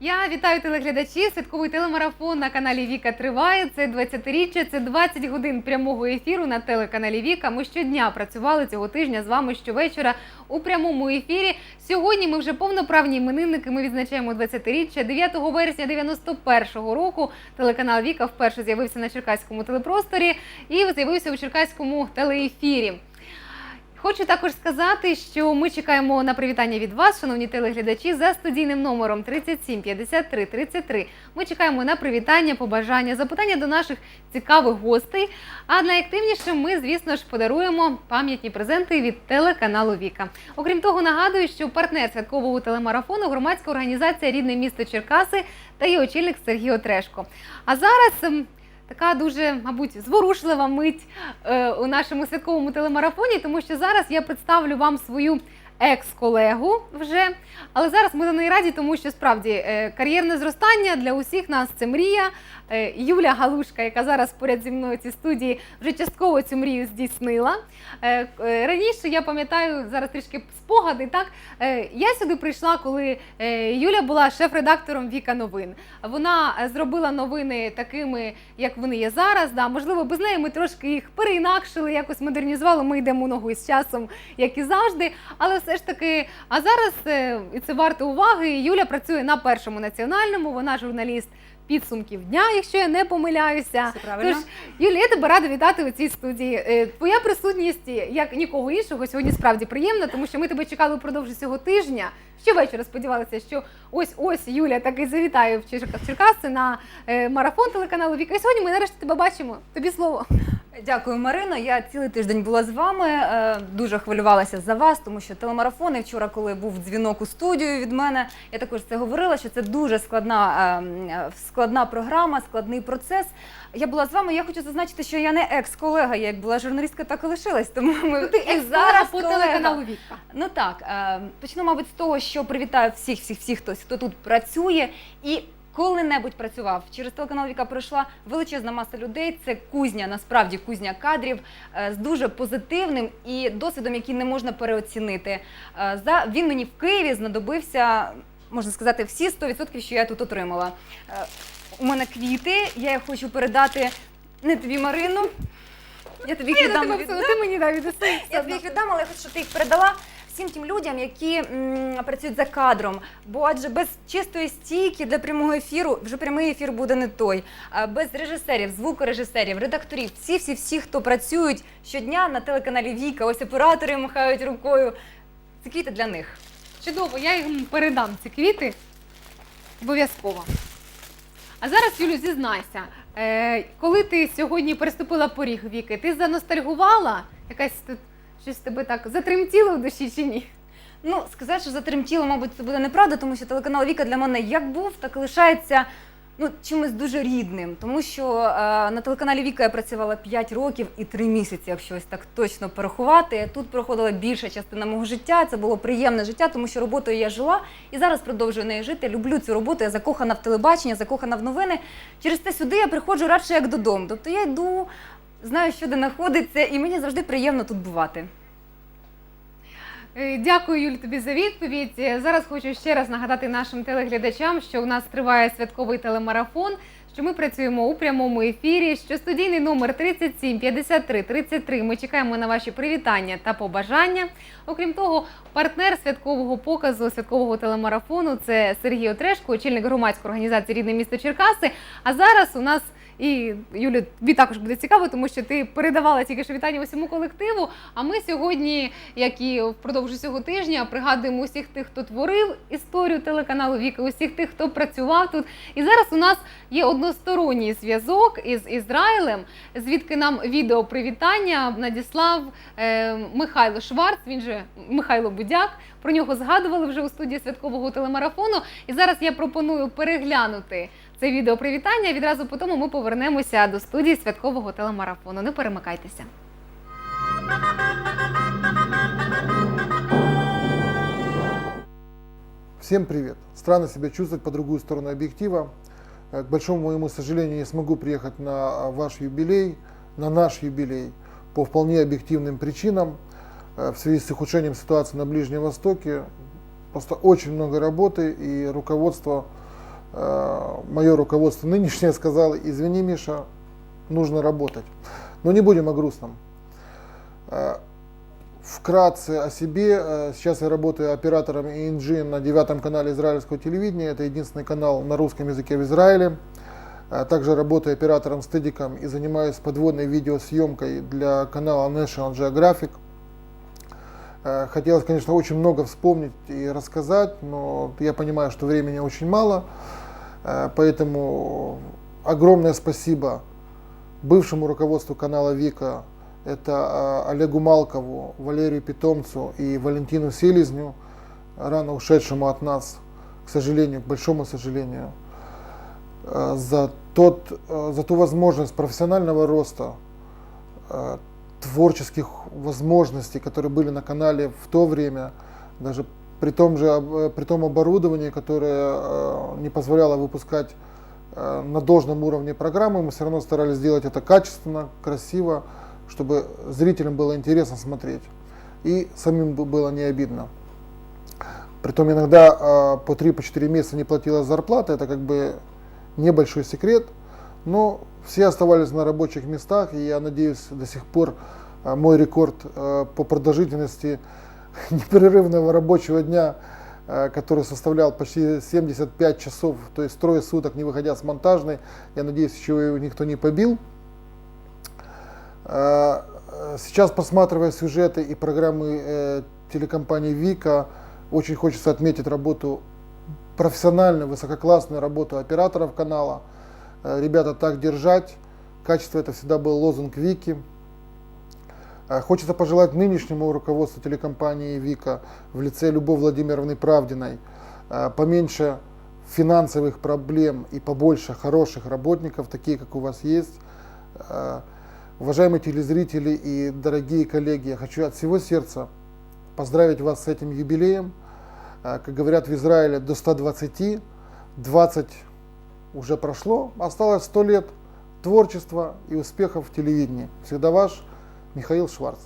Я вітаю телеглядачі. Святковий телемарафон на каналі Віка триває. Це 20-річчя, це 20 годин прямого ефіру на телеканалі Віка. Ми щодня працювали цього тижня з вами щовечора у прямому ефірі. Сьогодні ми вже повноправні іменинники. Ми відзначаємо 20-річчя. 9 вересня 91-го року телеканал Віка вперше з'явився на черкаському телепросторі і з'явився у черкаському телеефірі. Хочу також сказати, що ми чекаємо на привітання від вас, шановні телеглядачі, за студійним номером 37 53 33. Ми чекаємо на привітання, побажання, запитання до наших цікавих гостей. А найактивніше ми, звісно ж, подаруємо пам'ятні презенти від телеканалу Віка. Окрім того, нагадую, що партнер святкового телемарафону громадська організація Рідне місто Черкаси та її очільник Сергій Отрешко. А зараз. Така дуже, мабуть, зворушлива мить е, у нашому святковому телемарафоні, тому що зараз я представлю вам свою екс-колегу вже. Але зараз ми за неї раді, тому що справді е, кар'єрне зростання для усіх нас це мрія. Е, Юля Галушка, яка зараз поряд зі мною в цій студії, вже частково цю мрію здійснила. Е, Раніше я пам'ятаю зараз трішки спогади. Так я сюди прийшла, коли Юля була шеф-редактором Віка Новин. Вона зробила новини такими, як вони є зараз. Да. Можливо, без неї ми трошки їх переінакшили, якось модернізували. Ми йдемо ногу із часом, як і завжди. Але все ж таки, а зараз е, і це варто уваги. Юля працює на першому національному. Вона журналіст. Підсумків дня, якщо я не помиляюся. Все правильно. Тож, Юлія, я тебе рада вітати у цій студії. Е, Твоя присутність, як нікого іншого, сьогодні справді приємна, тому що ми тебе чекали впродовж цього тижня. Щовечора сподівалися, що ось ось Юля таки завітає в Чер- Черкаси на е, марафон телеканалу Віка. І сьогодні ми нарешті тебе бачимо. Тобі слово. Дякую, Марино. Я цілий тиждень була з вами. е, Дуже хвилювалася за вас, тому що телемарафони вчора, коли був дзвінок у студію від мене, я також це говорила, що це дуже складна, ем, е, складна програма, складний процес. Я була з вами. Я хочу зазначити, що я не екс-колега. Я як була журналістка, так і лишилась. Тому ми Ну, ти і екс-колега по колега. телеканалу Віка. Ну так, е, почну, мабуть, з того, що привітаю всіх, всіх, всіх, хтось, хто тут працює і. Коли-небудь працював через телеканал Віка пройшла величезна маса людей. Це кузня, насправді кузня кадрів е, з дуже позитивним і досвідом, який не можна переоцінити. Е, За він мені в Києві знадобився, можна сказати, всі 100%, що я тут отримала. Е, У мене квіти, я їх хочу передати не тобі, Марину. Я тобі їх Я віддам. ти мені. Я тобі їх віддам, але я хочу, щоб ти їх передала всім тим людям, які м, працюють за кадром. Бо адже без чистої стійки для прямого ефіру вже прямий ефір буде не той. А без режисерів, звукорежисерів, редакторів, всі, всі, всі, хто працюють щодня на телеканалі Віка, ось оператори махають рукою. Це квіти для них. Чудово, я їм передам ці квіти. Обов'язково. А зараз, Юлю, зізнайся, е, коли ти сьогодні переступила поріг віки, ти заностальгувала? Якась тут щось тебе так затремтіло в душі чи ні? Ну, сказати, що затремтіло, мабуть, це буде неправда, тому що телеканал Віка для мене як був, так і лишається ну, чимось дуже рідним. Тому що е, на телеканалі Віка я працювала 5 років і 3 місяці, якщо ось так точно порахувати. Тут проходила більша частина мого життя. Це було приємне життя, тому що роботою я жила і зараз продовжую нею жити. Люблю цю роботу. Я закохана в телебачення, закохана в новини. Через те сюди я приходжу радше як додому. Тобто я йду, знаю, що де знаходиться, і мені завжди приємно тут бувати. Е, Дякую, Юль, тобі за відповідь. Е, Зараз хочу ще раз нагадати нашим телеглядачам, що у нас триває святковий телемарафон. Що ми працюємо у прямому ефірі. Що студійний номер 37 53 33. Ми чекаємо на ваші привітання та побажання. Окрім того, партнер святкового показу святкового телемарафону це Сергій Отрешко, очільник громадської організації Рідне місто Черкаси. А зараз у нас і Юлі, тобі також буде цікаво, тому що ти передавала тільки що вітання усьому колективу. А ми сьогодні, як і впродовж цього тижня, пригадуємо усіх тих, хто творив історію телеканалу Віка, усіх тих, хто працював тут. І зараз у нас є односторонній зв'язок із Ізраїлем, звідки нам відео привітання надіслав е, Михайло Шварц, він же Михайло Будяк. Про нього згадували вже у студії святкового телемарафону. І зараз я пропоную переглянути це відео привітання. Відразу по тому ми повернемося до студії святкового телемарафону. Не перемикайтеся. Всем привет! Странно себя чувствовать по другую сторону объектива. Э, К большому моему сожалению, не смогу приехать на а, ваш юбилей, на наш юбилей по вполне объективным причинам. Э, В связи с ухудшением ситуации на Ближнем Востоке просто очень много работы и руководство мое руководство нынешнее сказало, извини, Миша, нужно работать. Но не будем о грустном. Вкратце о себе. Э, Сейчас я работаю оператором ENG на девятом канале израильского телевидения. Это единственный канал на русском языке в Израиле. Э, Также работаю оператором стедиком и занимаюсь подводной видеосъемкой для канала National Geographic. Э, Хотелось, конечно, очень много вспомнить и рассказать, но я понимаю, что времени очень мало. Поэтому огромное спасибо бывшему руководству канала Вика, это э, Олегу Малкову, Валерию Питомцу и Валентину Селезню, рано ушедшему от нас, к сожалению, к большому сожалению, э, за, тот, э, за ту возможность профессионального роста, творческих возможностей, которые были на канале в то время, даже при том же э, при том оборудовании, которое не позволяло выпускать на должном уровне программы, мы все равно старались сделать это качественно, красиво, чтобы зрителям было интересно смотреть и самим бы было не обидно. Притом иногда э, по 3-4 месяца не платилась зарплата, это как бы небольшой секрет, но все оставались на рабочих местах, и я надеюсь, до сих пор э, мой рекорд э, по продолжительности непрерывного рабочего дня, который составлял почти 75 часов, то есть трое суток не выходя с монтажной, я надеюсь, еще его никто не побил. Э, Сейчас, просматривая сюжеты и программы э, телекомпании Вика, очень хочется отметить работу, профессиональную, высококлассную работу операторов канала. Э, Ребята, так держать. Качество это всегда был лозунг Вики. Э, Хочется пожелать нынешнему руководству телекомпании Вика в лице Любовь Владимировны Правдиной поменьше финансовых проблем и побольше хороших работников, такие как у вас есть. Уважаемые телезрители и дорогие коллеги, я хочу от всего сердца поздравить вас с этим юбилеем. Э, Как говорят в Израиле, до 120, 20 уже прошло, осталось 100 лет творчества и успехов в телевидении. Всегда ваш Михаил Шварц.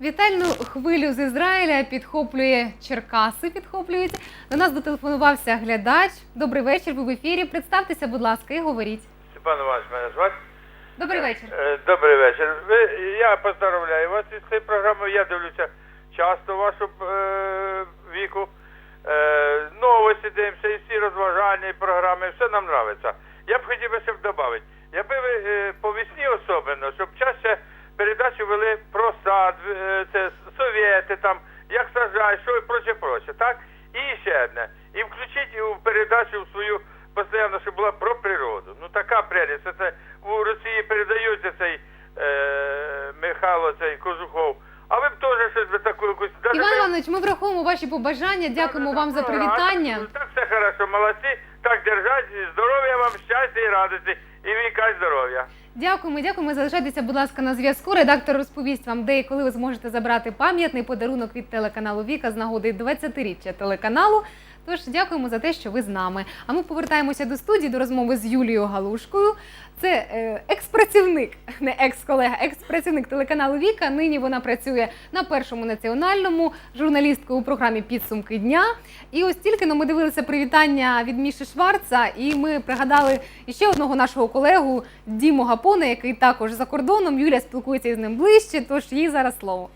Вітальну хвилю з Ізраїля підхоплює Черкаси. Підхоплюють. До нас дотелефонувався глядач. Добрий вечір. Ви в ефірі. Представтеся, будь ласка, і говоріть. Степан Іванович мене звати. Добрий вечір. Е, Добрий вечір. Ви, я поздравляю вас із цією програмою. Я дивлюся часто вашу е, віку. Е, новості дивимося, і всі розважальні програми, все нам подобається. Я б хотів би щоб додати. Я би ви е, по весні особливо, щоб чаще передачу вели про сад, е, це совєти там, як сажають, що і проче, проче, так? І ще одне. І включіть у передачу в свою постійно, щоб була про природу. Ну така прелість. Це, у Росії передається цей е, Михайло, цей Кожухов. А ви б теж щось би таку якусь. Іван Іванович, ми враховуємо ваші побажання. Дякуємо вам за привітання. Так все хорошо, молодці. Так держать, здоров'я вам, щастя і радості. І віка здоров'я. Дякуємо, дякуємо. Залишайтеся, будь ласка, на зв'язку. Редактор розповість вам, де і коли ви зможете забрати пам'ятний подарунок від телеканалу Віка з нагоди 20-річчя телеканалу. Тож дякуємо за те, що ви з нами. А ми повертаємося до студії до розмови з Юлією Галушкою. Це е, екс-працівник, не екс-колега, екс-працівник телеканалу Віка. Нині вона працює на першому національному журналісткою у програмі Підсумки дня. І ось тільки но ми дивилися привітання від Міші Шварца, і ми пригадали іще одного нашого колегу Діму Гапона, який також за кордоном. Юля спілкується із ним ближче, тож їй зараз слово.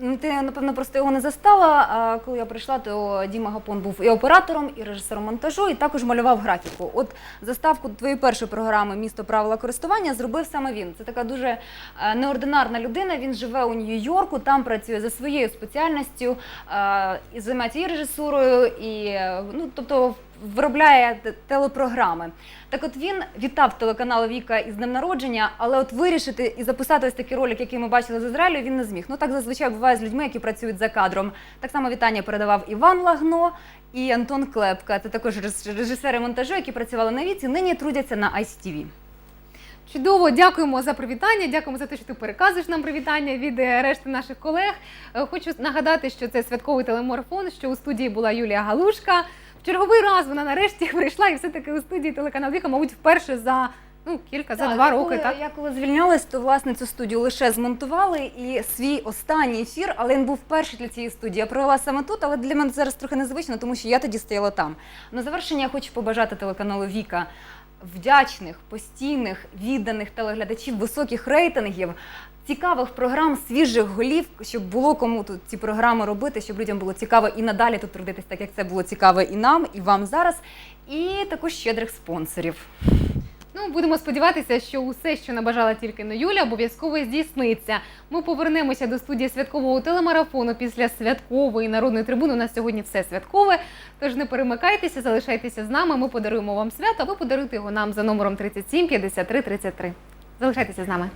Ну, ти, напевно, просто його не застала. А коли я прийшла, то Діма Гапон був і оператором, і режисером монтажу, і також малював графіку. От заставку твоєї першої програми Місто правила користування зробив саме він. Це така дуже е, неординарна людина. Він живе у Нью-Йорку, там працює за своєю спеціальністю, е, і займається і режисурою, і е, ну, тобто виробляє телепрограми. Так от він вітав телеканал Віка із днем народження, але от вирішити і записати ось такий ролик, який ми бачили з Ізраїлю, він не зміг. Ну так зазвичай буває з людьми, які працюють за кадром. Так само вітання передавав Іван Лагно і Антон Клепка. Це також режисери монтажу, які працювали на віці, нині трудяться на ICTV. Чудово, дякуємо за привітання. Дякуємо за те, що ти переказуєш нам привітання від е, решти наших колег. Е, Хочу нагадати, що це святковий телемарафон, що у студії була Юлія Галушка. Черговий раз вона нарешті прийшла і все-таки у студії телеканал Віка, мабуть, вперше за Ну, кілька за Так, два я роки, коли, так? Я коли звільнялась, то власне цю студію лише змонтували і свій останній ефір, але він був перший для цієї студії. Я провела саме тут, але для мене зараз трохи незвично, тому що я тоді стояла там. На завершення я хочу побажати телеканалу Віка вдячних, постійних, відданих телеглядачів, високих рейтингів. Цікавих програм, свіжих голів, щоб було кому тут ці програми робити, щоб людям було цікаво і надалі тут трудитись, так як це було цікаво і нам, і вам зараз, і також щедрих спонсорів. Ну, будемо сподіватися, що усе, що набажала тільки не Юля, обов'язково здійсниться. Ми повернемося до студії святкового телемарафону після святкової народної трибуни. У нас сьогодні все святкове. Тож не перемикайтеся, залишайтеся з нами. Ми подаруємо вам свято, а ви подаруйте його нам за номером 37 53 33. Залишайтеся з нами.